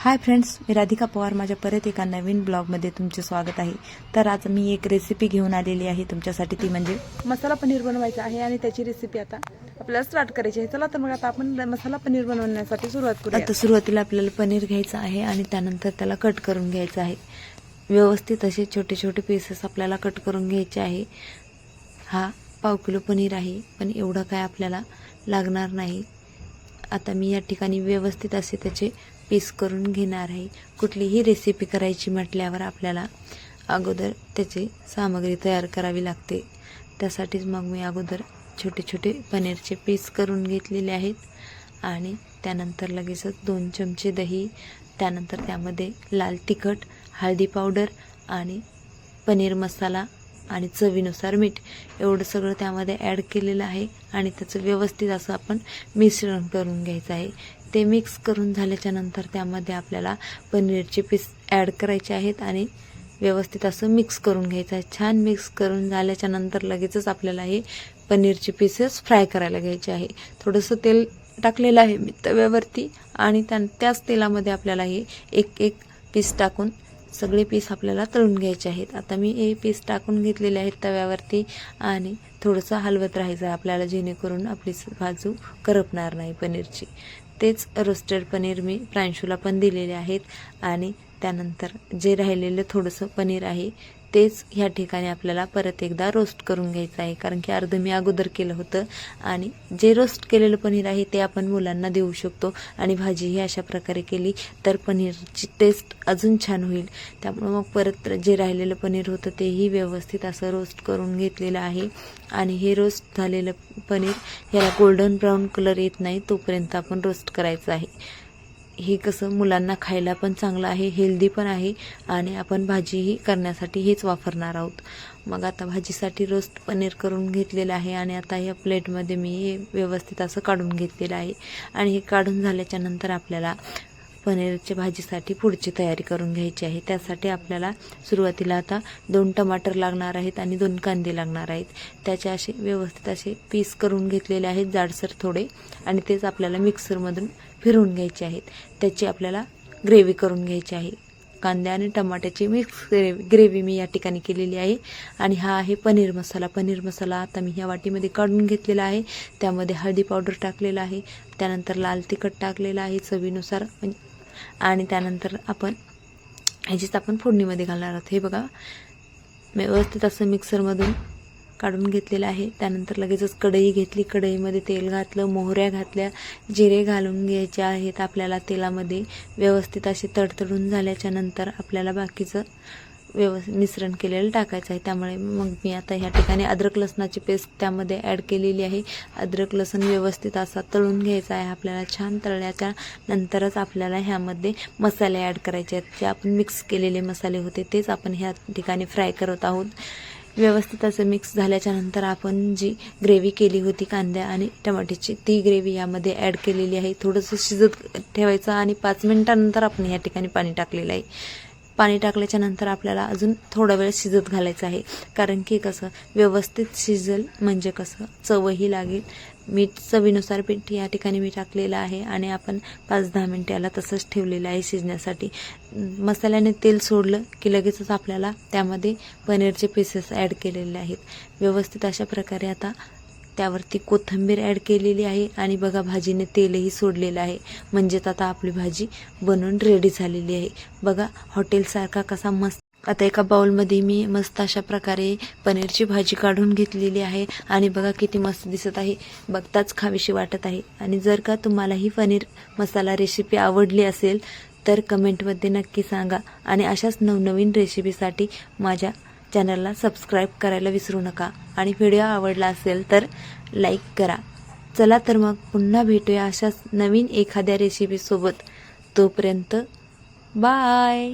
हाय friends मी राधिका पवार. माझ्या परत एका नवीन ब्लॉगमध्ये तुमचे स्वागत आहे. तर आज मी एक रेसिपी घेऊन आलेली आहे तुमच्यासाठी. ती म्हणजे मसाला पनीर बनवायचा आहे आणि त्याची रेसिपी आता आपल्याला स्टार्ट करायची आहे. चला तर मग आता आपण मसाला पनीर बनवण्यासाठी सुरुवात करू आता सुरुवातीला आपल्याला पनीर घ्यायचं आहे आणि त्यानंतर त्याला कट करून घ्यायचं आहे. व्यवस्थित असे छोटे छोटे पीसेस आपल्याला कट करून घ्यायचे आहे. हा पाव किलो पनीर आहे पण एवढं काय आपल्याला लागणार नाही. आता मी या ठिकाणी व्यवस्थित असे त्याचे पीस करून घेणार आहे. कुठलीही रेसिपी करायची म्हटल्यावर आपल्याला अगोदर त्याची सामग्री तयार करावी लागते. त्यासाठीच मग मी अगोदर छोटे छोटे पनीरचे पीस करून घेतलेले आहेत. आणि त्यानंतर लगेचच दोन चमचे दही त्यानंतर त्यामध्ये लाल तिखट हळदी पावडर आणि पनीर मसाला आणि चवीनुसार मीठ. एवढं सगळं त्यामध्ये ॲड केलेलं आहे आणि त्याचं व्यवस्थित असं आपण मिश्रण करून घ्यायचं आहे. ते मिक्स करून झाल्याच्यानंतर त्यामध्ये आपल्याला पनीरचे पीस ॲड करायचे आहेत आणि व्यवस्थित असं मिक्स करून घ्यायचं आहे. छान मिक्स करून झाल्याच्यानंतर लगेचच आपल्याला हे पनीरचे पीसेस फ्राय करायला घ्यायचे आहे. थोडंसं तेल टाकलेलं आहे मी तव्यावरती आणि त्या त्याच तेलामध्ये आपल्याला हे एक एक पीस टाकून सगळे पीस आपल्याला तळून घ्यायचे आहेत. आता मी हे पीस टाकून घेतलेले आहेत तव्यावरती आणि थोडंसं हलवत राहायचं आहे आपल्याला जेणेकरून आपली बाजू करपणार नाही पनीरची. तेच रोस्टेड पनीर मी प्रांशूला पण दिलेले आहेत आणि त्यानंतर जे राहिलेलं थोडंसं पनीर आहे तेच ह्या ठिकाणी आपल्याला परत एकदा रोस्ट करून घ्यायचं आहे. कारण की अर्ध मी अगोदर केलं होतं आणि जे रोस्ट केलेलं पनीर आहे ते आपण मुलांना देऊ शकतो आणि भाजी ही अशा प्रकारे केली तर पनीरची टेस्ट अजून छान होईल. त्यामुळे मग परत जे राहिलेलं पनीर होतं तेही व्यवस्थित असं रोस्ट करून घेतलेलं आहे. आणि हे रोस्ट झालेलं पनीर ह्याला गोल्डन ब्राऊन कलर येत नाही तोपर्यंत आपण रोस्ट करायचं आहे. हे कसं मुलांना खायला पण चांगलं आहे हेल्दी पण आहे आणि आपण भाजीही करण्यासाठी हेच वापरणार आहोत. मग आता भाजीसाठी रोस्ट पनीर करून घेतलेलं आहे आणि आता या प्लेटमध्ये मी हे व्यवस्थित असं काढून घेतलेलं आहे. आणि हे काढून झाल्याच्यानंतर आपल्याला पनीरच्या भाजीसाठी पुढची तयारी करून घ्यायची आहे. त्यासाठी आपल्याला सुरुवातीला आता दोन टमाटर लागणार आहेत आणि दोन कांदे लागणार आहेत. त्याचे असे व्यवस्थित असे पीस करून घेतलेले आहेत जाडसर थोडे. आणि तेच आपल्याला मिक्सरमधून फिरवून घ्यायचे आहेत. त्याची आपल्याला ग्रेव्ही करून घ्यायची आहे. कांद्या आणि टमाट्याची मिक्स ग्रेव्ही ग्रेव्ही मी या ठिकाणी केलेली आहे. आणि हा आहे पनीर मसाला. पनीर मसाला आता मी ह्या वाटीमध्ये काढून घेतलेला आहे. त्यामध्ये हळदी पावडर टाकलेला आहे. त्यानंतर लाल तिखट टाकलेलं आहे. चवीनुसार म्हणजे आणि त्यानंतर आपण ह्याचीच आपण फोडणीमध्ये घालणार आहोत हे बघा. व्यवस्थित असं मिक्सरमधून काढून घेतलेलं आहे. त्यानंतर लगेचच कढई घेतली. कढईमध्ये तेल घातलं मोहऱ्या घातल्या जिरे घालून घ्यायचे आहेत आपल्याला तेलामध्ये. व्यवस्थित असे तडतडून झाल्याच्यानंतर आपल्याला बाकीचं व्यवस्थित मिश्रण केलेलं टाकायचं आहे. त्यामुळे मग मी आता ह्या ठिकाणी अद्रक लसणाची पेस्ट त्यामध्ये ॲड केलेली आहे. अद्रक लसूण व्यवस्थित असा तळून घ्यायचा आहे. आपल्याला छान तळल्याच्या नंतरच आपल्याला ह्यामध्ये मसाले ॲड करायचे आहेत. जे आपण मिक्स केलेले मसाले होते तेच आपण ह्या ठिकाणी फ्राय करत आहोत. व्यवस्थित असं मिक्स झाल्याच्यानंतर आपण जी ग्रेव्ही केली होती कांद्या आणि टमाट्याची ती ग्रेव्ही यामध्ये ॲड केलेली आहे. थोडंसं शिजत ठेवायचं आणि पाच मिनिटानंतर आपण ह्या ठिकाणी पाणी टाकलेलं आहे. पाणी टाकल्याच्या नंतर आपल्याला अजून थोडा वेळ शिजत घालायचं आहे. कारण की कसं व्यवस्थित शिजल म्हणजे कसं चवही लागेल. मीठ चवीनुसार पीठ या ठिकाणी मी टाकलेलं आहे आणि आपण पाच दहा मिनटं याला तसंच ठेवलेलं आहे शिजण्यासाठी. मसाल्याने तेल सोडलं की लगेचच आपल्याला त्यामध्ये पनीरचे पीसेस ॲड केलेले आहेत. व्यवस्थित अशा प्रकारे आता त्यावरती कोथिंबीर ॲड केलेली आहे. आणि बघा भाजीने तेलही सोडलेलं आहे. म्हणजेच आता आपली भाजी बनवून रेडी झालेली आहे. बघा हॉटेलसारखा कसा मस्त. आता एका बाउलमध्ये मी मस्त अशा प्रकारे पनीरची भाजी काढून घेतलेली आहे. आणि बघा किती मस्त दिसत आहे. बघताच खावीशी वाटत आहे. आणि जर का तुम्हाला ही पनीर मसाला रेसिपी आवडली असेल तर कमेंटमध्ये नक्की सांगा. आणि अशाच नवनवीन रेसिपीसाठी माझ्या चॅनलला सबस्क्राईब करायला विसरू नका. आणि व्हिडिओ आवडला असेल तर लाईक करा. चला तर मग पुन्हा भेटूया अशाच नवीन एखाद्या रेसिपीसोबत तोपर्यंत बाय